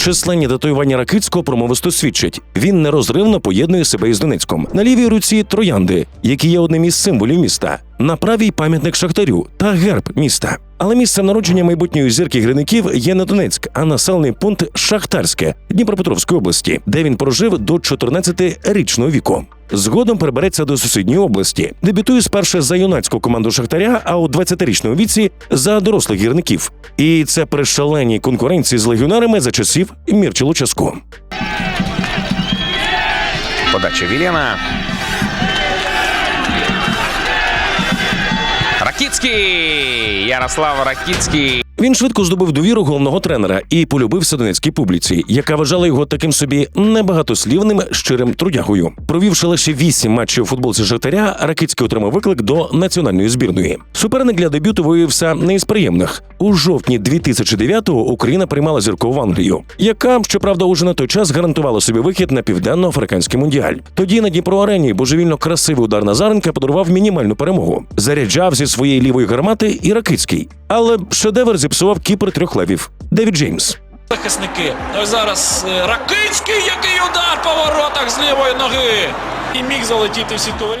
Численні татуювання Ракицького промовисто свідчать. Він нерозривно поєднує себе із Донецьком. На лівій руці троянди, які є одним із символів міста. На правій пам'ятник Шахтарю та герб міста. Але місцем народження майбутньої зірки гриників є не Донецьк, а населений пункт Шахтарське Дніпропетровської області, де він прожив до 14-річного віку. Згодом перебереться до сусідньої області. Дебютує спершу за юнацьку команду Шахтаря, а у 20-річному віці за дорослих гірників. І це при шаленій конкуренції з легіонерами за часів Мірчі Луческу. Подача Вільяна. Ракіцький! Ярослав Ракіцький. Він швидко здобув довіру головного тренера і полюбився донецькій публіці, яка вважала його таким собі небагатослівним щирим трудягою. Провівши лише вісім матчів у футболці Житаря, Ракицький отримав виклик до національної збірної. Суперник для дебюту виявився не із приємних. У жовтні 2009-го Україна приймала зіркову Англію, яка, щоправда, уже на той час гарантувала собі вихід на південно-африканський мундіаль. Тоді на Дніпро арені божевільно красивий удар Назаренка подарував мінімальну перемогу. Заряджав зі своєї лівої гармати і Ракицький. Але шедевр зіпсував кіпер трьох левів Девід Джеймс. захисники. Ось зараз е, Ракицький, який удар по воротах з лівої ноги. І міг залетіти в сітовий.